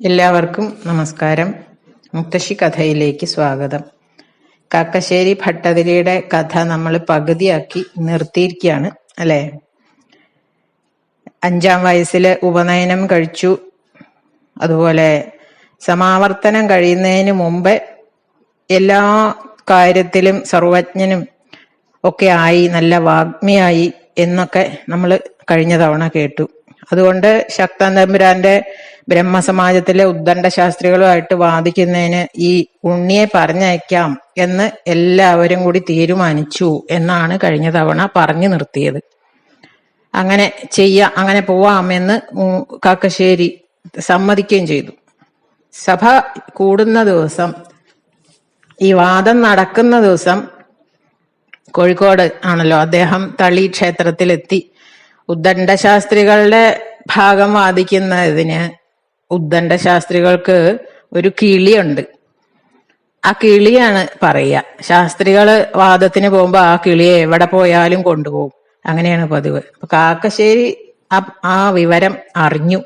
എല്ലാവർക്കും നമസ്കാരം. മുത്തശ്ശി കഥയിലേക്ക് സ്വാഗതം. കാക്കശ്ശേരി ഭട്ടതിരിയുടെ കഥ നമ്മൾ പകുതിയാക്കി നിർത്തിയിരിക്കുകയാണ് അല്ലെ? അഞ്ചാം വയസ്സിൽ ഉപനയനം കഴിച്ചു. അതുപോലെ സമാവർത്തനം കഴിയുന്നതിന് മുമ്പ് എല്ലാ കാര്യത്തിലും സർവജ്ഞനും ഒക്കെ ആയി നല്ല വാഗ്മിയായി എന്നൊക്കെ നമ്മൾ കഴിഞ്ഞ തവണ കേട്ടു. അതുകൊണ്ട് ശക്തൻ തമ്പുരാന്റെ ബ്രഹ്മസമാജത്തിലെ ഉദ്ദണ്ഡ ശാസ്ത്രികളുമായിട്ട് വാദിക്കുന്നതിന് ഈ ഉണ്ണിയെ പറഞ്ഞയക്കാം എന്ന് എല്ലാവരും കൂടി തീരുമാനിച്ചു എന്നാണ് കഴിഞ്ഞ തവണ പറഞ്ഞു നിർത്തിയത്. അങ്ങനെ ചെയ്യാം അങ്ങനെ പോവാമെന്ന് കാക്കശ്ശേരി സമ്മതിക്കുകയും ചെയ്തു. സഭ കൂടുന്ന ദിവസം ഈ വാദം നടക്കുന്ന ദിവസം കോഴിക്കോട് ആണല്ലോ അദ്ദേഹം തളി ക്ഷേത്രത്തിലെത്തി ഉദ്ദണ്ഡ ശാസ്ത്രികളുടെ ഭാഗം വാദിക്കുന്നതിന് ഉദ്ദണ്ഡ ശാസ്ത്രികൾക്ക് ഒരു കിളിയുണ്ട്. ആ കിളിയാണ് പറയുക. ശാസ്ത്രികൾ വാദത്തിന് പോകുമ്പോൾ ആ കിളിയെ എവിടെ പോയാലും കൊണ്ടുപോകും. അങ്ങനെയാണ് പതിവ്. അപ്പൊ കാക്കശ്ശേരി ആ- വിവരം അറിഞ്ഞു.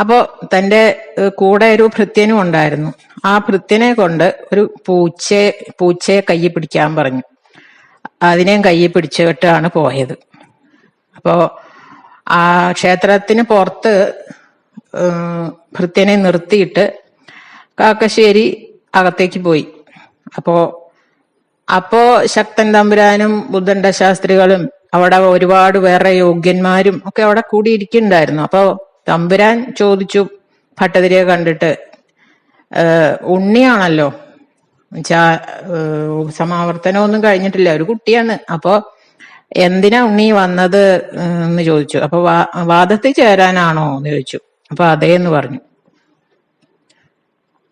അപ്പോ തന്റെ കൂടെ ഒരു ഭൃത്യനും ഉണ്ടായിരുന്നു. ആ ഭൃത്യനെ കൊണ്ട് ഒരു പൂച്ചയെ പൂച്ചയെ കയ്യിൽ പിടിക്കാൻ പറഞ്ഞു. അതിനെയും കയ്യിൽ പിടിച്ചിട്ടാണ് പോയത്. അപ്പോ ആ ക്ഷേത്രത്തിന് പുറത്ത് ഭൃത്യനെ നിർത്തിയിട്ട് കാക്കശ്ശേരി അകത്തേക്ക് പോയി. അപ്പോ അപ്പോ ശക്തൻ തമ്പുരാനും ബുദ്ധണ്ട ശാസ്ത്രികളും അവിടെ ഒരുപാട് വേറെ യോഗ്യന്മാരും ഒക്കെ അവിടെ കൂടിയിരിക്കുന്നുണ്ടായിരുന്നു. അപ്പോ തമ്പുരാൻ ചോദിച്ചു ഭട്ടതിരിയെ കണ്ടിട്ട് "ഏഹ്, ഉണ്ണിയാണല്ലോ? സമാവർത്തനമൊന്നും കഴിഞ്ഞിട്ടില്ല. ഒരു കുട്ടിയാണ്. അപ്പോ എന്തിനാ ഉണ്ണി വന്നത് എന്ന് ചോദിച്ചു. അപ്പൊ വാദത്തിൽ ചേരാനാണോ എന്ന് ചോദിച്ചു. അപ്പൊ അതേ എന്ന് പറഞ്ഞു.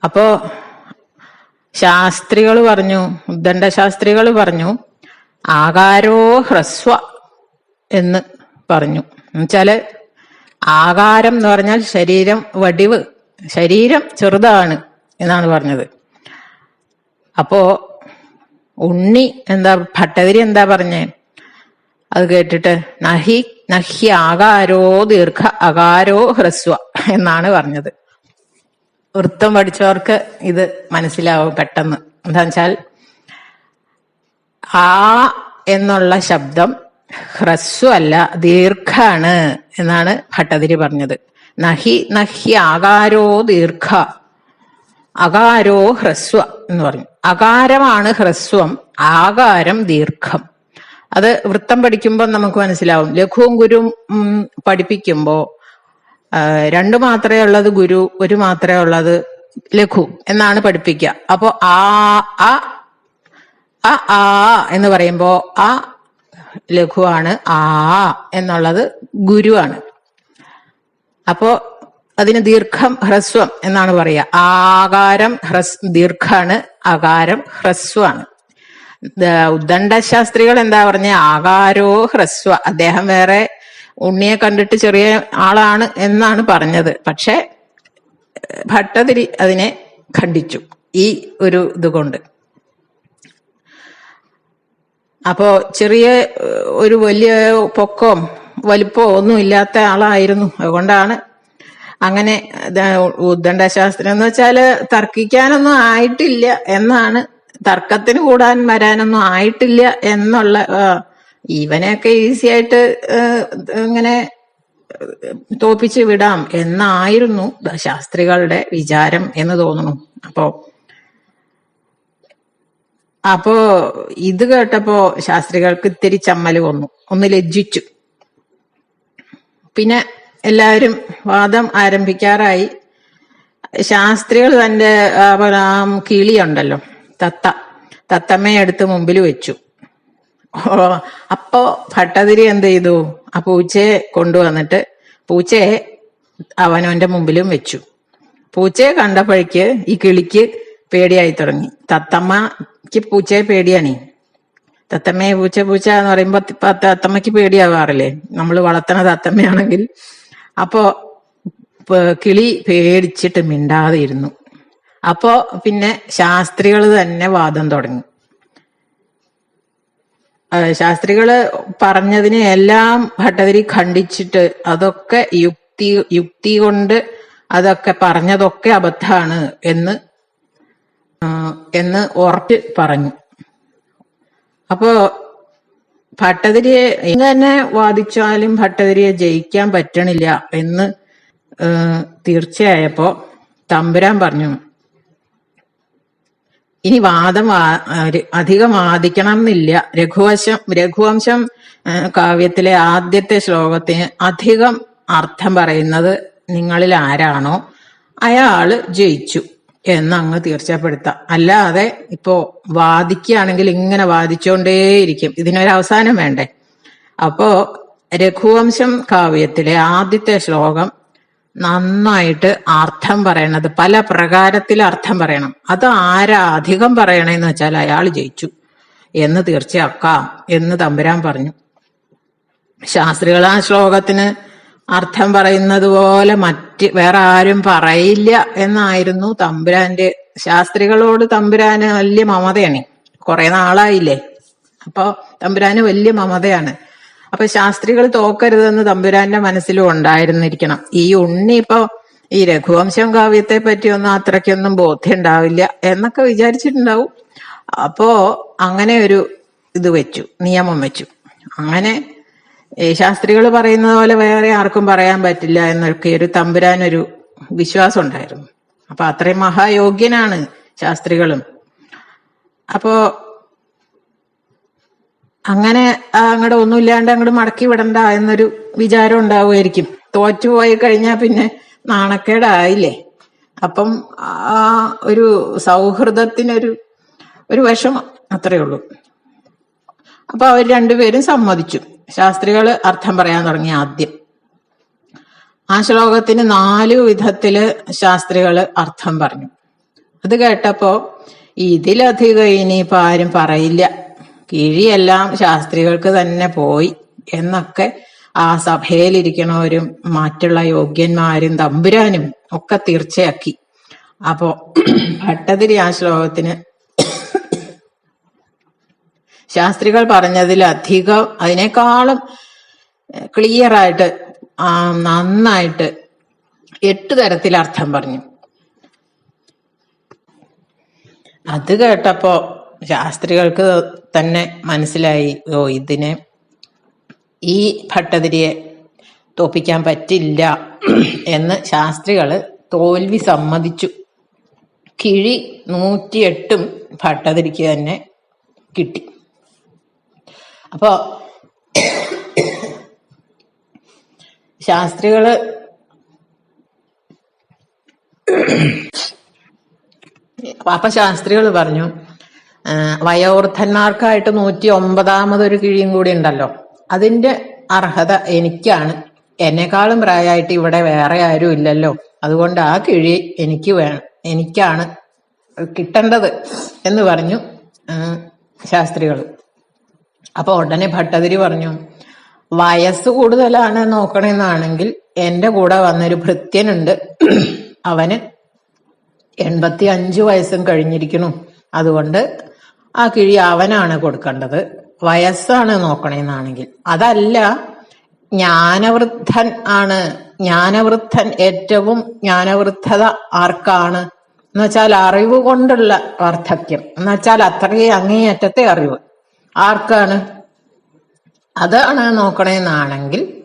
അപ്പോ ശാസ്ത്രികൾ പറഞ്ഞു ഉദ്ദണ്ഡ ശാസ്ത്രികൾ പറഞ്ഞു ആകാരോ ഹ്രസ്വ എന്ന് പറഞ്ഞു. എന്നുവെച്ചാൽ ആകാരം എന്ന് പറഞ്ഞാൽ ശരീരം വടിവ് ശരീരം ചെറുതാണ് എന്നാണ് പറഞ്ഞത്. അപ്പോ ഉണ്ണി എന്താ ഭട്ടതിരി എന്താ പറഞ്ഞേ? അത് കേട്ടിട്ട് നഹി നഹ്യ ആകാരോ ദീർഘ അകാരോ ഹ്രസ്വ എന്നാണ് പറഞ്ഞത്. വൃത്തം പഠിച്ചവർക്ക് ഇത് മനസ്സിലാവും പെട്ടെന്ന്. എന്താ വെച്ചാൽ ആ എന്നുള്ള ശബ്ദം ഹ്രസ്വല്ല ദീർഘാണ് എന്നാണ് ഭട്ടതിരി പറഞ്ഞത്. നഹി നഹ്യ ആകാരോ ദീർഘ അകാരോ ഹ്രസ്വ എന്ന് പറഞ്ഞു. അകാരമാണ് ഹ്രസ്വം ആകാരം ദീർഘം. അത് വൃത്തം പഠിക്കുമ്പോൾ നമുക്ക് മനസ്സിലാവും. ലഘുവും ഗുരും പഠിപ്പിക്കുമ്പോൾ രണ്ടു മാത്രമേ ഉള്ളത് ഗുരു ഒരു മാത്രമേ ഉള്ളത് ലഘു എന്നാണ് പഠിപ്പിക്കുക അപ്പോ ആ അ ആ ആ എന്ന് പറയുമ്പോ ആ ലഘുവാണ് ആ എന്നുള്ളത് ഗുരുവാണ് അപ്പോ അതിന് ദീർഘം ഹ്രസ്വം എന്നാണ് പറയുക ആകാരം ഹ്രസ് ദീർഘാണ് അകാരം ഹ്രസ്വമാണ്. ദ- ഉദ്ദണ്ഡ ശാസ്ത്രികൾ എന്താ പറഞ്ഞ? ആകാരോ ഹ്രസ്വ. അദ്ദേഹം വേറെ ഉണ്ണിയെ കണ്ടിട്ട് ചെറിയ ആളാണ് എന്നാണ് പറഞ്ഞത്. പക്ഷെ ഭട്ടതിരി അതിനെ ഖണ്ഡിച്ചു ഈ ഒരു ഇതുകൊണ്ട് അപ്പോ ചെറിയ ഒരു വലിയ പൊക്കവും വലിപ്പമോ ഒന്നും ഇല്ലാത്ത ആളായിരുന്നു. അതുകൊണ്ടാണ് അങ്ങനെ ഉദ്ദണ്ഡ ശാസ്ത്രം എന്ന് വെച്ചാൽ തർക്കിക്കാനൊന്നും ആയിട്ടില്ല എന്നാണ് തർക്കത്തിന് കൂടാൻ വരാനൊന്നും ആയിട്ടില്ല എന്നുള്ള ഇവനെയൊക്കെ ഈസി ആയിട്ട് ഇങ്ങനെ തോപ്പിച്ച് വിടാം എന്നായിരുന്നു ശാസ്ത്രികളുടെ വിചാരം എന്ന് തോന്നുന്നു. അപ്പോ അപ്പോ ഇത് കേട്ടപ്പോ ശാസ്ത്രികൾക്ക് ഇത്തിരി ചമ്മൽ വന്നു. ഒന്ന് ലജ്ജിച്ചു. പിന്നെ എല്ലാവരും വാദം ആരംഭിക്കാറായി. ശാസ്ത്രികൾ തന്റെ കിളിയുണ്ടല്ലോ. തത്ത തത്തമ്മയെ അടുത്ത് മുമ്പിൽ വെച്ചു. അപ്പോ ഭട്ടതിരി എന്ത് ചെയ്തു? ആ പൂച്ചയെ കൊണ്ടുവന്നിട്ട് പൂച്ചയെ അവനവന്റെ മുമ്പിലും വെച്ചു. പൂച്ചയെ കണ്ടപ്പോഴേക്ക് ഈ കിളിക്ക് പേടിയായി തുടങ്ങി. തത്തമ്മക്ക് പൂച്ചയെ പേടിയാണേ. തത്തമ്മയെ പൂച്ച പൂച്ച എന്ന് പറയുമ്പോ തത്തമ്മക്ക് പേടിയാവാറില്ലേ? നമ്മൾ വളർത്തണ തത്തമ്മയാണെങ്കിൽ. അപ്പോ കിളി പേടിച്ചിട്ട് മിണ്ടാതെ ഇരുന്നു. അപ്പോ പിന്നെ ശാസ്ത്രികൾ തന്നെ വാദം തുടങ്ങി. ശാസ്ത്രികൾ പറഞ്ഞതിനെ എല്ലാം ഭട്ടതിരി ഖണ്ഡിച്ചിട്ട് അതൊക്കെ യുക്തി യുക്തി കൊണ്ട് അതൊക്കെ പറഞ്ഞതൊക്കെ അബദ്ധാണ് എന്ന് എന്ന് ഉറച്ച് പറഞ്ഞു. അപ്പോ ഭട്ടതിരിയെ എങ്ങനെ വാദിച്ചാലും ഭട്ടതിരിയെ ജയിക്കാൻ പറ്റണില്ല എന്ന് തീർച്ചയായപ്പോ തമ്പുരാൻ പറഞ്ഞു. ഇനി വാദം അധികം വാദിക്കണം എന്നില്ല രഘുവശം രഘുവംശം കാവ്യത്തിലെ ആദ്യത്തെ ശ്ലോകത്തിന് അധികം അർത്ഥം പറയുന്നത് നിങ്ങളിൽ ആരാണോ അയാൾ ജയിച്ചു എന്ന് അങ്ങ് തീർച്ചപ്പെടുത്താം. അല്ലാതെ ഇപ്പോ വാദിക്കുകയാണെങ്കിൽ ഇങ്ങനെ വാദിച്ചുകൊണ്ടേയിരിക്കും ഇതിനൊരു അവസാനം വേണ്ടേ? അപ്പോ രഘുവംശം കാവ്യത്തിലെ ആദ്യത്തെ ശ്ലോകം നന്നായിട്ട് അർത്ഥം പറയണത് പല പ്രകാരത്തിൽ അർത്ഥം പറയണം. അത് ആരാ അധികം പറയണേന്ന് വെച്ചാൽ അയാൾ ജയിച്ചു. എന്ന് തീർച്ചയാക്കാം എന്ന് തമ്പുരാൻ പറഞ്ഞു. ശാസ്ത്രികൾ ആ ശ്ലോകത്തിന് അർത്ഥം പറയുന്നത് പോലെ മറ്റ് വേറെ ആരും പറയില്ല എന്നായിരുന്നു തമ്പുരാന്റെ ശാസ്ത്രികളോട് തമ്പുരാന് വലിയ മമതയാണ്. കുറെ നാളായില്ലേ? അപ്പൊ തമ്പുരാന് വലിയ മമതയാണ്. അപ്പൊ ശാസ്ത്രികൾ തോക്കരുതെന്ന് തമ്പുരാന്റെ മനസ്സിലും ഉണ്ടായിരുന്നിരിക്കണം. ഈ ഉണ്ണി ഇപ്പൊ ഈ രഘുവംശം കാവ്യത്തെ പറ്റിയൊന്നും അത്രയ്ക്കൊന്നും ബോധ്യം ഉണ്ടാവില്ല എന്നൊക്കെ വിചാരിച്ചിട്ടുണ്ടാവും. അപ്പോ അങ്ങനെ ഒരു ഇത് വെച്ചു നിയമം വെച്ചു. അങ്ങനെ ഈ ശാസ്ത്രികൾ പറയുന്നത് പോലെ വേറെ ആർക്കും പറയാൻ പറ്റില്ല എന്നൊക്കെ ഒരു തമ്പുരാനൊരു വിശ്വാസം ഉണ്ടായിരുന്നു അപ്പൊ അത്രയും മഹായോഗ്യനാണ് ശാസ്ത്രികളും. അപ്പോ അങ്ങനെ അങ്ങോട്ട് ഒന്നുമില്ലാണ്ട് അങ്ങോട്ട് മടക്കി വിടണ്ട എന്നൊരു വിചാരം ഉണ്ടാവുമായിരിക്കും. തോറ്റുപോയി കഴിഞ്ഞാൽ പിന്നെ നാണക്കേടായില്ലേ? അപ്പം ആ ഒരു സൗഹൃദത്തിനൊരു ഒരു വിഷമം അത്രയേ ഉള്ളൂ. അപ്പൊ അവർ രണ്ടുപേരും സമ്മതിച്ചു. ശാസ്ത്രികൾ അർത്ഥം പറയാൻ തുടങ്ങി ആദ്യം. ആ ശ്ലോകത്തിന് നാലു വിധത്തിൽ ശാസ്ത്രികൾ അർത്ഥം പറഞ്ഞു. അത് കേട്ടപ്പോ ഇതിലധികം ഇനിയിപ്പോ ആരും പറയില്ല. കിഴിയെല്ലാം ശാസ്ത്രികൾക്ക് തന്നെ പോയി എന്നൊക്കെ ആ സഭയിലിരിക്കണവരും മറ്റുള്ള യോഗ്യന്മാരും തമ്പുരാനും ഒക്കെ തീർച്ചയാക്കി. അപ്പോ ഭട്ടതിരി ആ ശ്ലോകത്തിന് ശാസ്ത്രികൾ പറഞ്ഞതിലധികം അതിനേക്കാളും ക്ലിയർ ആയിട്ട് ആ, നന്നായിട്ട് എട്ട് തരത്തിൽ അർത്ഥം പറഞ്ഞു. അത് കേട്ടപ്പോ ശാസ്ത്രികൾക്ക് തന്നെ മനസ്സിലായി ഓ ഇതിനെ ഈ ഭട്ടതിരിയെ തോപ്പിക്കാൻ പറ്റില്ല എന്ന് ശാസ്ത്രികൾ തോൽവി സമ്മതിച്ചു. കിഴി നൂറ്റിയെട്ടും ഭട്ടതിരിക്ക് തന്നെ കിട്ടി. അപ്പോ ശാസ്ത്രികൾ അപ്പൊ ശാസ്ത്രികൾ പറഞ്ഞു വയോവൃദ്ധന്മാർക്കായിട്ട് നൂറ്റി ഒമ്പതാമതൊരു കിഴിയും കൂടി ഉണ്ടല്ലോ. അതിന്റെ അർഹത എനിക്കാണ്. എന്നെക്കാളും പ്രായമായിട്ട് ഇവിടെ വേറെ ആരും ഇല്ലല്ലോ. അതുകൊണ്ട് ആ കിഴി എനിക്ക് വേണം എനിക്കാണ് കിട്ടേണ്ടത് എന്ന് പറഞ്ഞു ശാസ്ത്രികൾ അപ്പൊ ഉടനെ ഭട്ടതിരി പറഞ്ഞു വയസ്സ് കൂടുതലാണ് നോക്കണെന്നാണെങ്കിൽ എന്റെ കൂടെ വന്നൊരു ഭൃത്യനുണ്ട്. അവന് എൺപത്തി അഞ്ചു വയസ്സും കഴിഞ്ഞിരിക്കുന്നു. അതുകൊണ്ട് ആ കിഴി അവനാണ് കൊടുക്കേണ്ടത്. വയസ്സാണ് നോക്കണേന്നാണെങ്കിൽ. അതല്ല ജ്ഞാനവൃദ്ധൻ ആണ്. ജ്ഞാനവൃദ്ധൻ ഏറ്റവും ജ്ഞാനവൃദ്ധത ആർക്കാണ്? എന്ന് വെച്ചാൽ അറിവ് കൊണ്ടുള്ള വാർദ്ധക്യം. എന്ന് വെച്ചാൽ അത്രയും അങ്ങേയറ്റത്തെ അറിവ്. ആർക്കാണ്? അതാണ് നോക്കണേന്നാണെങ്കിൽ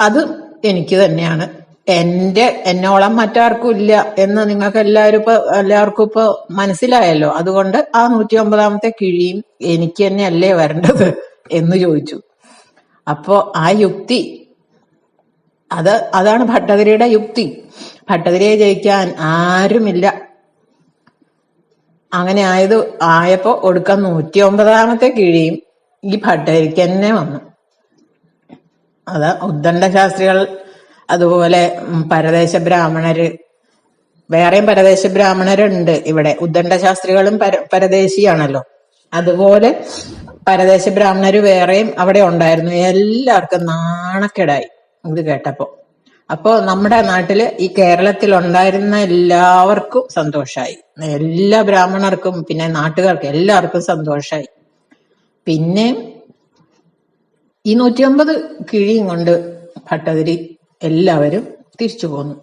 അത് എനിക്ക് തന്നെയാണ്. എന്റെ എന്നോളം മറ്റാർക്കും ഇല്ല എന്ന് നിങ്ങൾക്ക് എല്ലാവരും ഇപ്പൊ എല്ലാവർക്കും ഇപ്പൊ മനസ്സിലായല്ലോ. അതുകൊണ്ട് ആ നൂറ്റി ഒമ്പതാമത്തെ കിഴിയും എനിക്ക് തന്നെ അല്ലേ വരേണ്ടത് എന്ന് ചോദിച്ചു. അപ്പോ ആ യുക്തി അത് അതാണ് ഭട്ടതിരിയുടെ യുക്തി. ഭട്ടതിരിയെ ജയിക്കാൻ ആരുമില്ല. അങ്ങനെ ആയത് ആയപ്പോ ഒടുക്കം നൂറ്റി ഒമ്പതാമത്തെ കിഴിയും ഈ ഭട്ടതിരിക്ക് തന്നെ വന്നു. അത് ഉദ്ദണ്ഡ ശാസ്ത്രികൾ അതുപോലെ പരദേശ ബ്രാഹ്മണര്. വേറെയും പരദേശ ബ്രാഹ്മണരുണ്ട് ഇവിടെ. ഉദ്ദണ്ഡ ശാസ്ത്രികളും പര പരദേശിയാണല്ലോ. അതുപോലെ പരദേശ ബ്രാഹ്മണര് വേറെയും അവിടെ ഉണ്ടായിരുന്നു. എല്ലാവർക്കും നാണക്കേടായി ഇത് കേട്ടപ്പോ. അപ്പോ നമ്മുടെ നാട്ടിൽ ഈ കേരളത്തിൽ ഉണ്ടായിരുന്ന എല്ലാവർക്കും സന്തോഷായി. എല്ലാ ബ്രാഹ്മണർക്കും പിന്നെ നാട്ടുകാർക്കും എല്ലാവർക്കും സന്തോഷായി. പിന്നെ ഈ നൂറ്റിയൊമ്പത് കിഴിയും കൊണ്ട് ഭട്ടതിരി എല്ലാവരും തിരിച്ചു പോന്നു.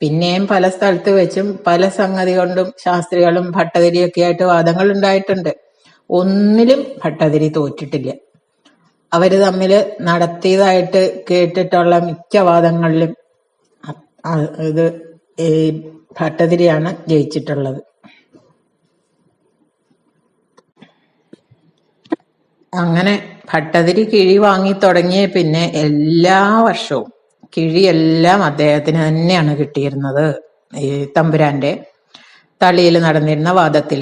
പിന്നെയും പല സ്ഥലത്ത് വെച്ചും പല സംഗതി കൊണ്ടും ശാസ്ത്രികളും ഭട്ടതിരിയൊക്കെ ആയിട്ട് വാദങ്ങൾ ഉണ്ടായിട്ടുണ്ട്. ഒന്നിലും ഭട്ടതിരി തോറ്റിട്ടില്ല. അവർ തമ്മിൽ നടത്തിയതായിട്ട് കേട്ടിട്ടുള്ള മിക്ക വാദങ്ങളിലും ഇത് ഈ ഭട്ടതിരിയാണ് ജയിച്ചിട്ടുള്ളത്. അങ്ങനെ ഭട്ടതിരി കിഴി വാങ്ങി തുടങ്ങിയ പിന്നെ എല്ലാ വർഷവും കിഴിയെല്ലാം അദ്ദേഹത്തിന് തന്നെയാണ് കിട്ടിയിരുന്നത്. ഈ തമ്പുരാന്റെ തളിയിൽ നടന്നിരുന്ന വാദത്തിൽ.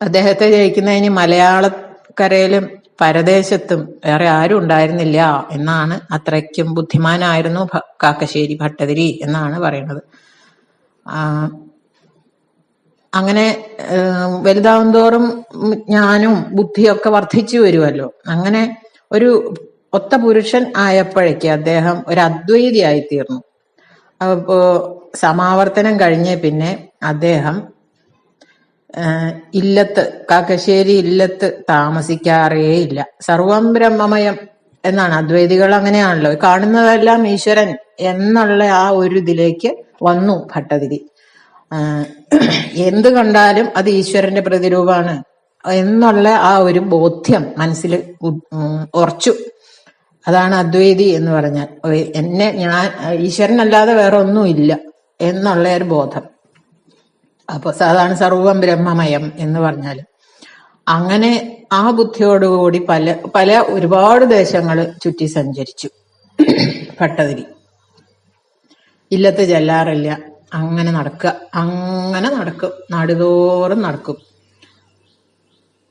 അദ്ദേഹത്തെ ജയിക്കുന്നതിന് മലയാളക്കരയിലും പരദേശത്തും വേറെ ആരും ഉണ്ടായിരുന്നില്ല എന്നാണ് അത്രയ്ക്കും ബുദ്ധിമാനായിരുന്നു കാക്കശ്ശേരി ഭട്ടതിരി എന്നാണ് പറയുന്നത്. അങ്ങനെ ഏഹ്, വലുതാവും തോറും ഞാനും ബുദ്ധിയൊക്കെ വർദ്ധിച്ചു വരുമല്ലോ അങ്ങനെ ഒരു ഒത്ത പുരുഷൻ ആയപ്പോഴേക്ക് അദ്ദേഹം ഒരു അദ്വൈതിയായി തീർന്നു അപ്പോ സമാവർത്തനം കഴിഞ്ഞ പിന്നെ അദ്ദേഹം ഇല്ലത്ത് കാക്കശ്ശേരി ഇല്ലത്ത് താമസിക്കാറേ ഇല്ല സർവം ബ്രഹ്മമയം എന്നാണ്. അദ്വൈതികൾ അങ്ങനെയാണല്ലോ. കാണുന്നതെല്ലാം ഈശ്വരൻ എന്നുള്ള ആ ഒരു ഇതിലേക്ക് വന്നു ഭട്ടതിരി. എന്ത് കണ്ടാലും അത് ഈശ്വരന്റെ പ്രതിരൂപമാണ് എന്നുള്ള ആ ഒരു ബോധ്യം മനസ്സിൽ ഉറച്ചു. അതാണ് അദ്വൈതി എന്ന് പറഞ്ഞാൽ. എന്നെ ഞാൻ ഈശ്വരനല്ലാതെ വേറെ ഒന്നുമില്ല എന്നുള്ള ഒരു ബോധം. അപ്പൊ സാധാരണ സർവം ബ്രഹ്മമയം എന്ന് പറഞ്ഞാൽ അങ്ങനെ ആ ബുദ്ധിയോടുകൂടി പല പല ഒരുപാട് ദേശങ്ങൾ ചുറ്റി സഞ്ചരിച്ചു. ഭട്ടതിരി. ഇല്ലത്ത് ചെല്ലാറില്ല. അങ്ങനെ നടക്കുക അങ്ങനെ നടക്കും. നാടുതോറും നടക്കും.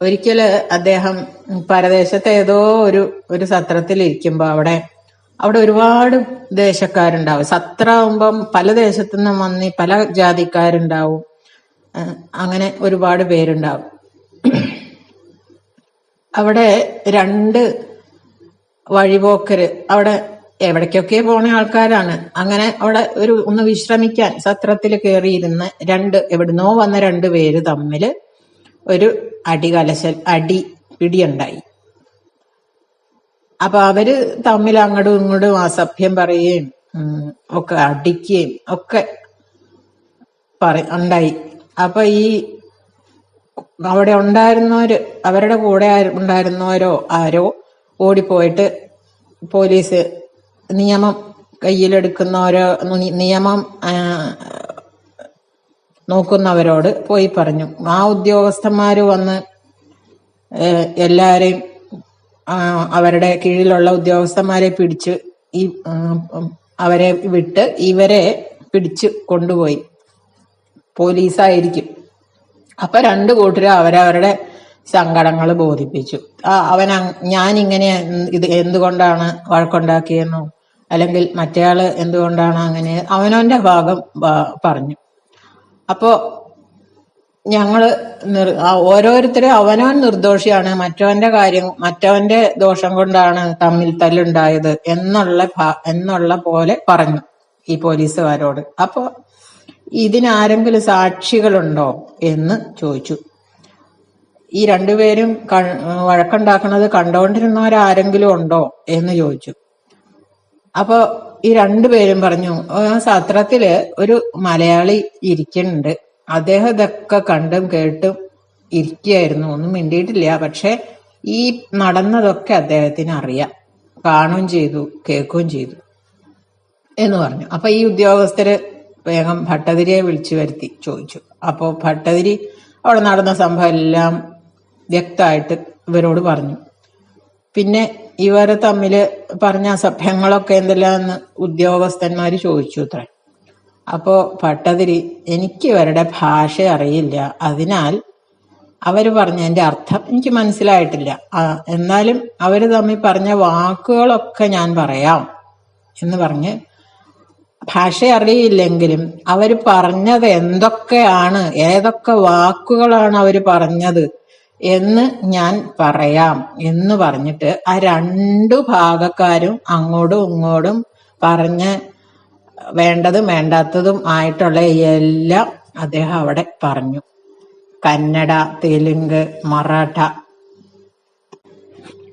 ഒരിക്കൽ അദ്ദേഹം പരദേശത്തെ ഏതോ ഒരു ഒരു സത്രത്തിൽ ഇരിക്കുമ്പോ അവിടെ അവിടെ ഒരുപാട് ദേശക്കാരുണ്ടാവും. സത്രമാകുമ്പം പല ദേശത്തു നിന്നും വന്ന് പല ജാതിക്കാരുണ്ടാവും. അങ്ങനെ ഒരുപാട് പേരുണ്ടാവും. അവിടെ രണ്ട് വഴിപോക്കര് അവിടെ എവിടേക്കൊക്കെ പോണ ആൾക്കാരാണ്. അങ്ങനെ അവിടെ ഒരു ഒന്ന് വിശ്രമിക്കാൻ സത്രത്തിൽ കയറിയിരുന്ന രണ്ട് എവിടുന്നോ വന്ന രണ്ട് പേര് തമ്മിൽ ഒരു അടി കലശൽ അടി പിടിയുണ്ടായി. അപ്പൊ അവർ തമ്മിൽ അങ്ങോട്ടും ഇങ്ങോട്ടും അസഭ്യം പറയുകയും ഒക്കെ അടിക്കുകയും ഒക്കെ പറ ഉണ്ടായി. അപ്പൊ ഈ അവിടെ ഉണ്ടായിരുന്നവര് അവരുടെ കൂടെ ഉണ്ടായിരുന്നവരോ ആരോ ഓടിപ്പോയിട്ട് പോലീസ് നിയമം കയ്യിലെടുക്കുന്നവരോ നിയമം നോക്കുന്നവരോട് പോയി പറഞ്ഞു. ആ ഉദ്യോഗസ്ഥന്മാര് വന്ന് എല്ലാവരെയും അവരുടെ കീഴിലുള്ള ഉദ്യോഗസ്ഥന്മാരെ പിടിച്ച് ഈ അവരെ വിട്ട് ഇവരെ പിടിച്ച് കൊണ്ടുപോയി. പോലീസായിരിക്കും. അപ്പൊ രണ്ടു കൂട്ടരും അവരവരുടെ സങ്കടങ്ങൾ ബോധിപ്പിച്ചു. അവൻ ഞാൻ ഇങ്ങനെ ഇത് എന്തുകൊണ്ടാണ് വഴക്കുണ്ടാക്കിയെന്നോ അല്ലെങ്കിൽ മറ്റേയാൾ എന്തുകൊണ്ടാണ് അങ്ങനെ അവനവന്റെ ഭാഗം പറഞ്ഞു. അപ്പോ ഞങ്ങൾ ഓരോരുത്തരും അവനവൻ നിർദോഷിയാണ്. മറ്റവന്റെ കാര്യം മറ്റവന്റെ ദോഷം കൊണ്ടാണ് തമ്മിൽ തല്ലുണ്ടായത് എന്നുള്ള എന്നുള്ള പോലെ പറഞ്ഞു ഈ പോലീസുകാരോട്. അപ്പോ ഇതിനാരെങ്കിലും സാക്ഷികളുണ്ടോ എന്ന് ചോദിച്ചു. ഈ രണ്ടുപേരും വഴക്കുണ്ടാക്കുന്നത് കണ്ടോണ്ടിരുന്നവരാരെങ്കിലും ഉണ്ടോ എന്ന് ചോദിച്ചു. അപ്പൊ ഈ രണ്ടുപേരും പറഞ്ഞു "ആ, സത്രത്തിൽ ഒരു മലയാളി ഇരിക്കുന്നുണ്ട്. അദ്ദേഹം ഇതൊക്കെ കണ്ടും കേട്ടും ഇരിക്കുകയായിരുന്നു. ഒന്നും മിണ്ടിയിട്ടില്ല. പക്ഷെ ഈ നടന്നതൊക്കെ അദ്ദേഹത്തിന് അറിയാം. കാണുകയും ചെയ്തു കേൾക്കുകയും ചെയ്തു എന്ന് പറഞ്ഞു. അപ്പൊ ഈ ഉദ്യോഗസ്ഥര് വേഗം ഭട്ടതിരിയെ വിളിച്ചു വരുത്തി ചോദിച്ചു. അപ്പോ ഭട്ടതിരി അവിടെ നടന്ന സംഭവം എല്ലാം വ്യക്തമായിട്ട് ഇവരോട് പറഞ്ഞു. പിന്നെ ഇവർ തമ്മിൽ പറഞ്ഞ അസഭ്യങ്ങളൊക്കെ എന്തെല്ലാന്ന് ഉദ്യോഗസ്ഥന്മാര് ചോദിച്ചു അത്ര. അപ്പോ ഭട്ടതിരി എനിക്ക് ഇവരുടെ ഭാഷ അറിയില്ല. അതിനാൽ അവർ പറഞ്ഞതിന്റെ അർത്ഥം എനിക്ക് മനസ്സിലായിട്ടില്ല. എന്നാലും അവർ തമ്മിൽ പറഞ്ഞ വാക്കുകളൊക്കെ ഞാൻ പറയാം എന്ന് പറഞ്ഞ് ഭാഷ അറിയില്ലെങ്കിലും അവർ പറഞ്ഞത് എന്തൊക്കെയാണ് ഏതൊക്കെ വാക്കുകളാണ് അവർ പറഞ്ഞത് എന്ന് ഞാൻ പറയാം എന്ന് പറഞ്ഞിട്ട് ആ രണ്ടു ഭാഗക്കാരും അങ്ങോട്ടും ഇങ്ങോട്ടും പറഞ്ഞ് വേണ്ടതും വേണ്ടാത്തതും ആയിട്ടുള്ള എല്ലാം അദ്ദേഹം അവിടെ പറഞ്ഞു. കന്നഡ തെലുങ്ക് മറാഠ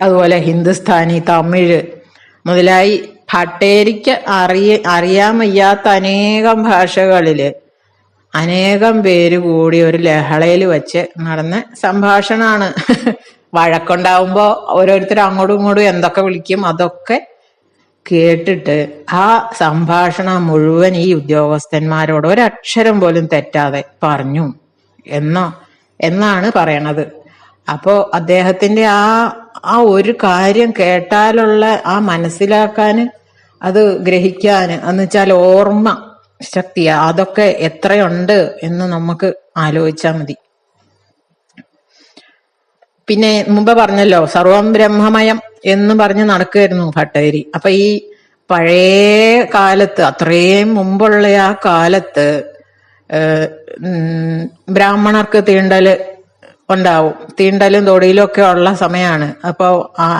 അതുപോലെ ഹിന്ദുസ്ഥാനി തമിഴ് മുതലായി ഭട്ടേരിക്ക് അറിയ അറിയാൻ വയ്യാത്ത അനേകം ഭാഷകളിൽ അനേകം പേര് കൂടി ഒരു ലഹളയിൽ വെച്ച് നടന്ന സംഭാഷണമാണ്. വഴക്കുണ്ടാവുമ്പോ ഓരോരുത്തർ അങ്ങോട്ടും ഇങ്ങോട്ടും എന്തൊക്കെ വിളിക്കും അതൊക്കെ കേട്ടിട്ട് ആ സംഭാഷണം മുഴുവൻ ഈ ഉദ്യോഗസ്ഥന്മാരോട് ഒരക്ഷരം പോലും തെറ്റാതെ പറഞ്ഞു എന്നോ എന്നാണ് പറയണത്. അപ്പോ അദ്ദേഹത്തിന്റെ ആ ആ ഒരു കാര്യം കേട്ടാലുള്ള ആ മനസ്സിലാക്കാന് അത് ഗ്രഹിക്കാന് എന്ന് വെച്ചാൽ ഓർമ്മ ശക്തി അതൊക്കെ എത്രയുണ്ട് എന്ന് നമുക്ക് ആലോചിച്ചാൽ മതി. പിന്നെ മുമ്പ് പറഞ്ഞല്ലോ സർവം ബ്രഹ്മമയം എന്ന് പറഞ്ഞ് നടക്കുമായിരുന്നു ഭട്ടേരി അപ്പൊ ഈ പഴയ കാലത്ത് അത്രയും മുമ്പുള്ള ആ കാലത്ത് ബ്രാഹ്മണർക്ക് തീണ്ടൽ ഉണ്ടാവും. തീണ്ടലും തൊടിയിലും ഒക്കെ ഉള്ള സമയമാണ് അപ്പൊ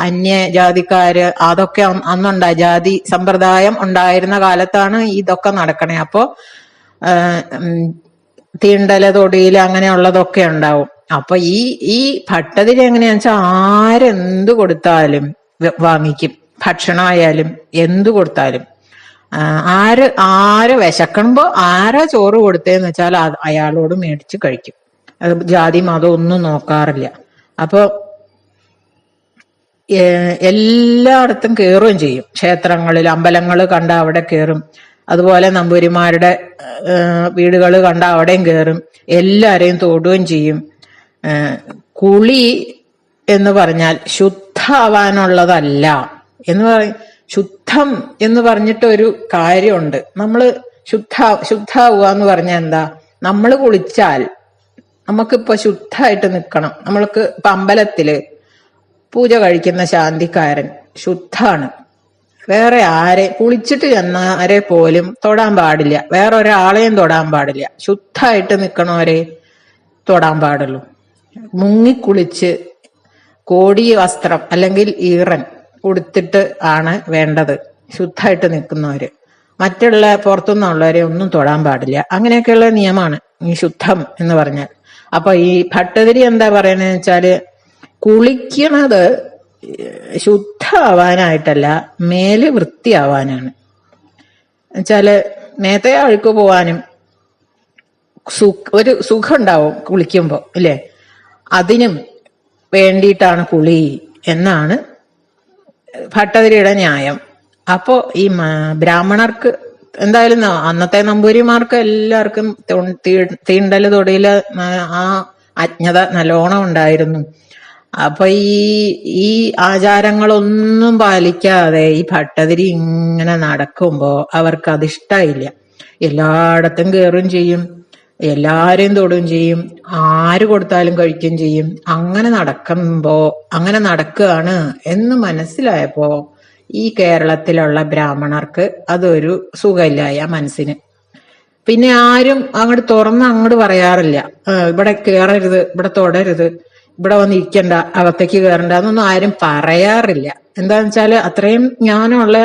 അന്യ ജാതിക്കാര് അതൊക്കെ അന്ന് അന്നുണ്ടായി ജാതി സമ്പ്രദായം ഉണ്ടായിരുന്ന കാലത്താണ് ഇതൊക്കെ നടക്കണേ. അപ്പോ തീണ്ടല തൊടിയിൽ അങ്ങനെയുള്ളതൊക്കെ ഉണ്ടാവും. അപ്പൊ ഈ ഈ ഭട്ടതിരി എങ്ങനെയാന്ന് വെച്ചാൽ ആരെന്ത് കൊടുത്താലും വാങ്ങിക്കും. ഭക്ഷണമായാലും എന്തു കൊടുത്താലും. ആര് ആര് വിശക്കണമ്പോ ആരാ ചോറ് കൊടുത്തേന്ന് വെച്ചാൽ അയാളോട് മേടിച്ച് കഴിക്കും. ജാതി മതം ഒന്നും നോക്കാറില്ല. അപ്പോൾ എല്ലായിടത്തും കയറുകയും ചെയ്യും. ക്ഷേത്രങ്ങളിൽ അമ്പലങ്ങൾ കണ്ട അവിടെ കയറും അതുപോലെ നമ്പൂരിമാരുടെ വീടുകൾ കണ്ട അവിടെയും കയറും എല്ലാരെയും തൊടുകയും ചെയ്യും. കുളി എന്ന് പറഞ്ഞാൽ ശുദ്ധാവാനുള്ളതല്ല എന്ന് പറയും ശുദ്ധം എന്ന് പറഞ്ഞിട്ട് ഒരു കാര്യമുണ്ട്. നമ്മൾ ശുദ്ധ ശുദ്ധാവുക എന്ന് പറഞ്ഞാൽ എന്താ? നമ്മൾ കുളിച്ചാൽ നമുക്കിപ്പോ ശുദ്ധമായിട്ട് നിൽക്കണം നമ്മൾക്ക് ഇപ്പൊ അമ്പലത്തിൽ പൂജ കഴിക്കുന്ന ശാന്തിക്കാരൻ ശുദ്ധാണ്. വേറെ ആരെ കുളിച്ചിട്ട് ചെന്നാരെ പോലും തൊടാൻ പാടില്ല. വേറെ ഒരാളെയും തൊടാൻ പാടില്ല. ശുദ്ധമായിട്ട് നിൽക്കണവരെ തൊടാൻ പാടുള്ളൂ. മുങ്ങിക്കുളിച്ച് കോടി വസ്ത്രം അല്ലെങ്കിൽ ഈറൻ ഉടുത്തിട്ട് ആണ് വേണ്ടത്. ശുദ്ധമായിട്ട് നിൽക്കുന്നവര് മറ്റുള്ള പുറത്തുനിന്നുള്ളവരെ ഒന്നും തൊടാൻ പാടില്ല. അങ്ങനെയൊക്കെയുള്ള നിയമമാണ് ഈ ശുദ്ധം എന്ന് പറഞ്ഞാൽ. അപ്പൊ ഈ ഭട്ടതിരി എന്താ പറയണെന്ന് വെച്ചാൽ കുളിക്കണത് ശുദ്ധമാവാനായിട്ടല്ല മേൽ വൃത്തിയാവാനാണ്. എന്നുവെച്ചാൽ നേരത്തെ അഴുക്ക് പോവാനും ഒരു സുഖം ഉണ്ടാവും കുളിക്കുമ്പോ അല്ലേ അതിനും വേണ്ടിയിട്ടാണ് കുളി എന്നാണ് ഭട്ടതിരിയുടെ ന്യായം. അപ്പോ ഈ ബ്രാഹ്മണർക്ക് എന്തായാലും അന്നത്തെ നമ്പൂരിമാർക്ക് എല്ലാവർക്കും തീണ്ടൽ തൊടിയിൽ ആ അജ്ഞത നല്ലോണം ഉണ്ടായിരുന്നു. അപ്പൊ ഈ ഈ ആചാരങ്ങളൊന്നും പാലിക്കാതെ ഈ ഭട്ടതിരി ഇങ്ങനെ നടക്കുമ്പോ അവർക്ക് അതിഷ്ടായില്ല. എല്ലായിടത്തും കയറുകയും ചെയ്യും എല്ലാരെയും തൊടുകയും ചെയ്യും ആര് കൊടുത്താലും കഴിക്കുകയും ചെയ്യും. അങ്ങനെ നടക്കുമ്പോ അങ്ങനെ നടക്കുകയാണ് എന്ന് മനസ്സിലായപ്പോ ഈ കേരളത്തിലുള്ള ബ്രാഹ്മണർക്ക് അതൊരു സുഖമില്ലായ മനസ്സിന്. പിന്നെ ആരും അങ്ങോട്ട് തുറന്ന് അങ്ങോട്ട് പറയാറില്ല. ഇവിടെ കയറരുത് ഇവിടെ തൊടരുത് ഇവിടെ വന്ന് ഇരിക്കണ്ട അകത്തേക്ക് കയറണ്ട എന്നൊന്നും ആരും പറയാറില്ല. എന്താന്ന് വെച്ചാൽ അത്രയും ജ്ഞാനമുള്ള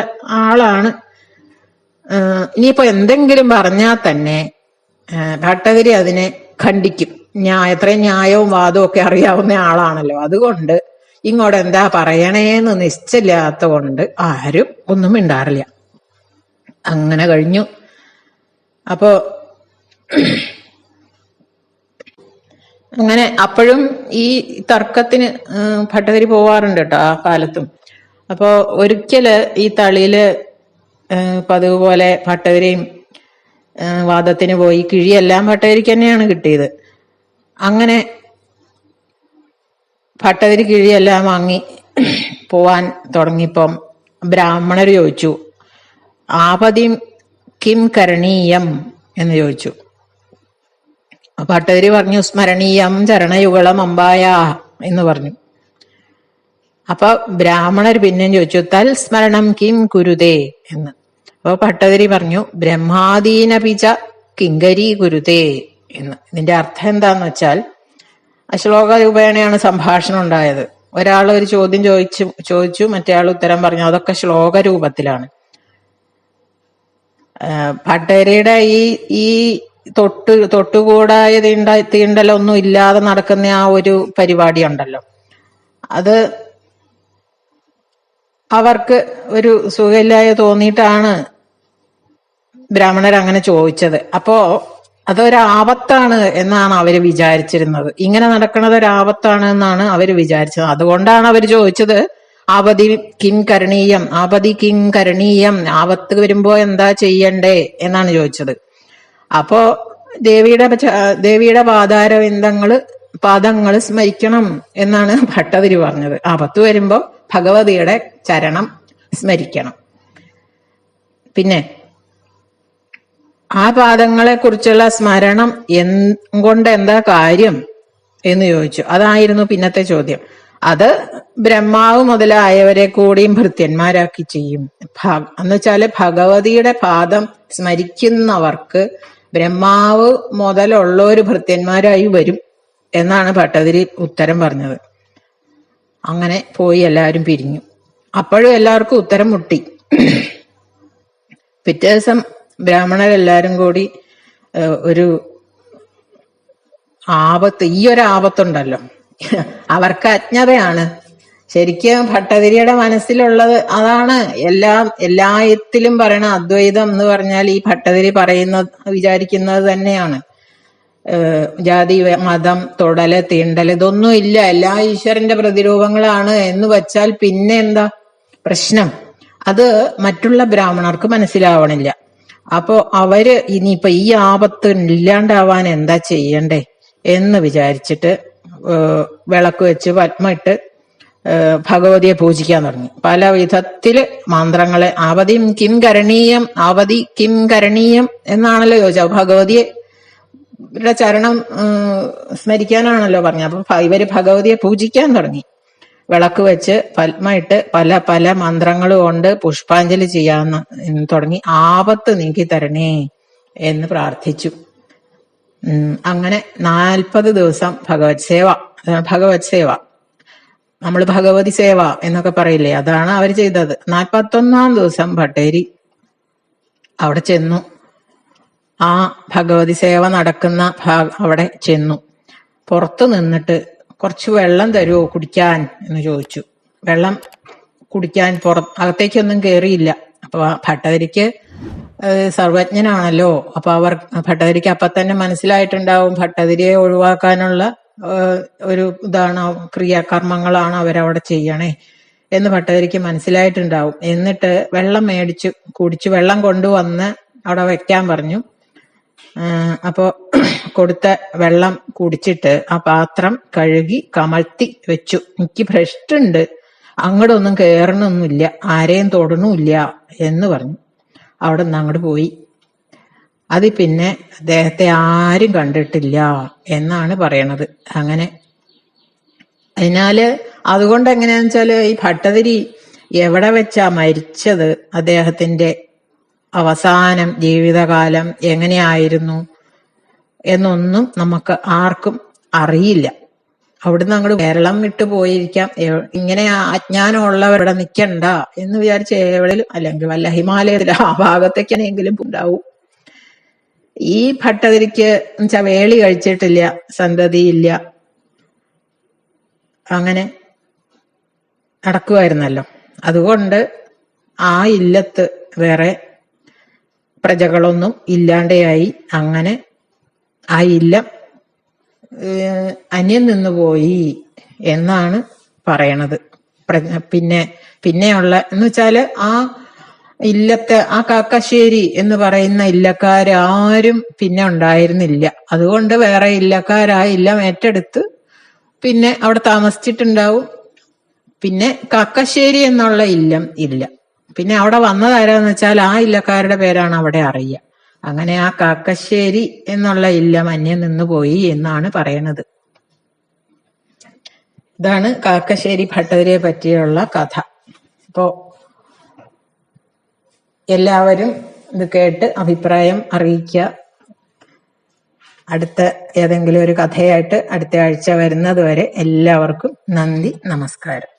ആളാണ്. ഇനിയിപ്പോ എന്തെങ്കിലും പറഞ്ഞാൽ തന്നെ ഭട്ടതിരി അതിനെ ഖണ്ഡിക്കും. ന്യായ എത്രയും ന്യായവും വാദവും ഒക്കെ അറിയാവുന്ന ആളാണല്ലോ. അതുകൊണ്ട് ഇങ്ങോട്ട് എന്താ പറയണേന്ന് നിശ്ചയില്ലാത്ത കൊണ്ട് ആരും ഒന്നും മിണ്ടാറില്ല. അങ്ങനെ കഴിഞ്ഞു. അപ്പോ അങ്ങനെ അപ്പോഴും ഈ തർക്കത്തിന് ഭട്ടതിരി പോവാറുണ്ട് കേട്ടോ ആ കാലത്തും. അപ്പോ ഒരിക്കൽ ഈ തളിയിൽ പതിവ് പോലെ ഭട്ടതിരിയും വാദത്തിന് പോയി. കിഴിയെല്ലാം ഭട്ടതിരിക്ക് തന്നെയാണ് കിട്ടിയത്. അങ്ങനെ ഭട്ടതിരി കിഴിയെല്ലാം വാങ്ങി പോവാൻ തുടങ്ങിയപ്പം ബ്രാഹ്മണർ ചോദിച്ചു ആപതിം കിം കരണീയം? എന്ന് ചോദിച്ചു. ഭട്ടതിരി പറഞ്ഞു സ്മരണീയം ചരണയുഗളം അമ്പായ എന്ന് പറഞ്ഞു. അപ്പൊ ബ്രാഹ്മണർ പിന്നെയും ചോദിച്ചു തൽ സ്മരണം കിം കുരുതേ? എന്ന്. അപ്പൊ ഭട്ടതിരി പറഞ്ഞു ബ്രഹ്മാദീന പിച്ച കിങ്കരി കുരുതേ? എന്ന്. ഇതിന്റെ അർത്ഥം എന്താന്ന് വെച്ചാൽ ശ്ലോക രൂപേണയാണ് സംഭാഷണം ഉണ്ടായത്. ഒരാൾ ഒരു ചോദ്യം ചോദിച്ചു ചോദിച്ചു മറ്റേ ആൾ ഉത്തരം പറഞ്ഞു. അതൊക്കെ ശ്ലോക രൂപത്തിലാണ് ആഹ് ഈ ഈ തൊട്ട് തൊട്ടുകൂടായ തീണ്ട തീണ്ടലൊന്നും ഇല്ലാതെ നടക്കുന്ന ആ ഒരു പരിപാടി ഉണ്ടല്ലോ അത് അവർക്ക് ഒരു സുഖമില്ലായ തോന്നിയിട്ടാണ് ബ്രാഹ്മണർ അങ്ങനെ ചോദിച്ചത്. അപ്പോ അതൊരാപത്താണ് എന്നാണ് അവർ വിചാരിച്ചിരുന്നത്. ഇങ്ങനെ നടക്കുന്നത് ഒരാപത്താണ് എന്നാണ് അവർ വിചാരിച്ചത്. അതുകൊണ്ടാണ് അവർ ചോദിച്ചത് ആപതി കിം കരണീയം ആപതി കിം കരണീയം ആപത്ത് വരുമ്പോ എന്താ ചെയ്യണ്ടേ? എന്നാണ് ചോദിച്ചത്. അപ്പോ ദേവിയുടെ ദേവിയുടെ പാതാരവിന്ദങ്ങൾ പാദങ്ങൾ സ്മരിക്കണം എന്നാണ് ഭട്ടതിരി പറഞ്ഞത്. ആപത്ത് വരുമ്പോ ഭഗവതിയുടെ ചരണം സ്മരിക്കണം. പിന്നെ ആ പാദങ്ങളെ കുറിച്ചുള്ള സ്മരണം കൊണ്ട് എന്താ കാര്യം എന്ന് ചോദിച്ചു. അതായിരുന്നു പിന്നത്തെ ചോദ്യം. അത് ബ്രഹ്മാവ് മുതലായവരെ കൂടിയും ഭൃത്യന്മാരാക്കി ചെയ്യും. എന്നുവെച്ചാൽ എന്ന് വെച്ചാൽ ഭഗവതിയുടെ പാദം സ്മരിക്കുന്നവർക്ക് ബ്രഹ്മാവ് മുതലുള്ള ഒരു ഭൃത്യന്മാരായി വരും എന്നാണ് ഭട്ടതിരി ഉത്തരം പറഞ്ഞത്. അങ്ങനെ പോയി എല്ലാവരും പിരിഞ്ഞു. അപ്പോഴും എല്ലാവർക്കും ഉത്തരം മുട്ടി. പിറ്റേ ദിവസം ബ്രാഹ്മണരെല്ലാരും കൂടി ഒരു ആപത്ത് ഈ ഒരു ആപത്തുണ്ടല്ലോ. അവർക്ക് അജ്ഞതയാണ്. ശരിക്കും ഭട്ടതിരിയുടെ മനസ്സിലുള്ളത് അതാണ്. എല്ലാം എല്ലാത്തിലും പറയണ അദ്വൈതം എന്ന് പറഞ്ഞാൽ ഈ ഭട്ടതിരി പറയുന്ന വിചാരിക്കുന്നത് തന്നെയാണ്. ജാതി മതം തൊടൽ തീണ്ടൽ ഇതൊന്നും ഇല്ല. എല്ലാ ഈശ്വരന്റെ പ്രതിരൂപങ്ങളാണ് എന്ന് വച്ചാൽ പിന്നെ എന്താ? പ്രശ്നം. അത് മറ്റുള്ള ബ്രാഹ്മണർക്ക് മനസ്സിലാവണില്ല. അപ്പോ അവർ ഇനിയിപ്പൊ ഈ ആപത്ത് ഇല്ലാണ്ടാവാൻ എന്താ ചെയ്യണ്ടേ എന്ന് വിചാരിച്ചിട്ട് വിളക്ക് വെച്ച് പത്മയിട്ട് ഭഗവതിയെ പൂജിക്കാൻ തുടങ്ങി. പല വിധത്തിൽ മന്ത്രങ്ങളെ അവധിയും കിം കരണീയം അവധി കിം കരണീയം എന്നാണല്ലോ ചോദിച്ചത്. ഭഗവതിയെ ചരണം സ്മരിക്കാനാണല്ലോ പറഞ്ഞത്. അപ്പൊ ഇവർ ഭഗവതിയെ പൂജിക്കാൻ തുടങ്ങി. വിളക്ക് വെച്ച് പത്മയിട്ട് പല പല മന്ത്രങ്ങൾ കൊണ്ട് പുഷ്പാഞ്ജലി ചെയ്യാൻ തുടങ്ങി ആപത്ത് നീക്കി തരണേ എന്ന് പ്രാർത്ഥിച്ചു. അങ്ങനെ നാൽപ്പത് ദിവസം ഭഗവത് സേവ ഭഗവത് സേവ. നമ്മൾ ഭഗവതി സേവ എന്നൊക്കെ പറയില്ലേ അതാണ് അവർ ചെയ്തത്. നാൽപ്പത്തൊന്നാം ദിവസം ഭട്ടേരി അവിടെ ചെന്നു. ആ ഭഗവതി സേവ നടക്കുന്ന അവിടെ ചെന്നു. പുറത്തു നിന്നിട്ട് കുറച്ച് വെള്ളം തരുമോ കുടിക്കാൻ? എന്ന് ചോദിച്ചു. വെള്ളം കുടിക്കാൻ പുറ അകത്തേക്കൊന്നും കയറിയില്ല അപ്പൊ ഭട്ടതിരിക്ക് സർവജ്ഞനാണല്ലോ. അപ്പൊ അവർ ഭട്ടതിരിക്ക് അപ്പൊ തന്നെ മനസ്സിലായിട്ടുണ്ടാവും ഭട്ടതിരിയെ ഒഴിവാക്കാനുള്ള ഒരു ഇതാണ് ക്രിയാകർമ്മങ്ങളാണ് അവരവിടെ ചെയ്യണേ എന്ന് ഭട്ടതിരിക്ക് മനസ്സിലായിട്ടുണ്ടാവും. എന്നിട്ട് വെള്ളം മേടിച്ചു കുടിച്ചു വെള്ളം കൊണ്ടുവന്ന് അവിടെ വെക്കാൻ പറഞ്ഞു. അപ്പോ കൊടുത്ത വെള്ളം കുടിച്ചിട്ട് ആ പാത്രം കഴുകി കമഴ്ത്തി വെച്ചു. എനിക്ക് ഭ്രഷ്ടുണ്ട്. അങ്ങോട്ടൊന്നും കയറണമൊന്നുമില്ല ആരെയും തൊടണമില്ല എന്ന് പറഞ്ഞു. അവിടെ നിന്ന് അങ്ങോട്ട് പോയി. അത് പിന്നെ അദ്ദേഹത്തെ ആരും കണ്ടിട്ടില്ല എന്നാണ് പറയണത്. അങ്ങനെ അതിനാല് അതുകൊണ്ട് എങ്ങനെയാന്ന് വെച്ചാൽ ഈ ഭട്ടതിരി എവിടെ വെച്ചാ മരിച്ചത് അദ്ദേഹത്തിന്റെ അവസാനം ജീവിതകാലം എങ്ങനെയായിരുന്നു എന്നൊന്നും നമുക്ക് ആർക്കും അറിയില്ല. അവിടുന്ന് അങ്ങോട്ട് കേരളം വിട്ടു പോയിരിക്കാം. ഇങ്ങനെ അജ്ഞാനമുള്ളവർ ഇവിടെ നിൽക്കണ്ട എന്ന് വിചാരിച്ച എവിടെയും അല്ലെങ്കിൽ വല്ല ഹിമാലയത്തിലെ ആ ഭാഗത്തേക്കാണെങ്കിലും ഉണ്ടാവും. ഈ ഭട്ടതിരിക്ക് എന്നുവെച്ചാ വേളി കഴിച്ചിട്ടില്ല സന്തതിയില്ല അങ്ങനെ നടക്കുമായിരുന്നല്ലോ അതുകൊണ്ട് ആ ഇല്ലത്ത് വേറെ പ്രജകളൊന്നും ഇല്ലാണ്ടെയായി അങ്ങനെ ആ ഇല്ലം അന്യം നിന്നുപോയി എന്നാണ് പറയണത്. പിന്നെ പിന്നെയുള്ള എന്ന് വെച്ചാൽ ആ ഇല്ലത്തെ ആ കാക്കശ്ശേരി എന്ന് പറയുന്ന ഇല്ലക്കാരും പിന്നെ ഉണ്ടായിരുന്നില്ല. അതുകൊണ്ട് വേറെ ഇല്ലക്കാരാ ഇല്ലം ഏറ്റെടുത്ത് പിന്നെ അവിടെ താമസിച്ചിട്ടുണ്ടാവും. പിന്നെ കാക്കശ്ശേരി എന്നുള്ള ഇല്ലം ഇല്ല. പിന്നെ അവിടെ വന്നതാരാന്ന് വെച്ചാൽ ആ ഇല്ലക്കാരുടെ പേരാണ് അവിടെ അറിയുക അങ്ങനെ ആ കാക്കശ്ശേരി എന്നുള്ള ഇല്ല നിന്ന് പോയി എന്നാണ് പറയണത്. ഇതാണ് കാക്കശ്ശേരി ഭട്ടതിരെ പറ്റിയുള്ള കഥ. അപ്പോ എല്ലാവരും ഇത് കേട്ട് അഭിപ്രായം അറിയിക്കുക. അടുത്ത ഏതെങ്കിലും ഒരു കഥയായിട്ട് അടുത്ത ആഴ്ച വരുന്നതുവരെ എല്ലാവർക്കും നന്ദി നമസ്കാരം.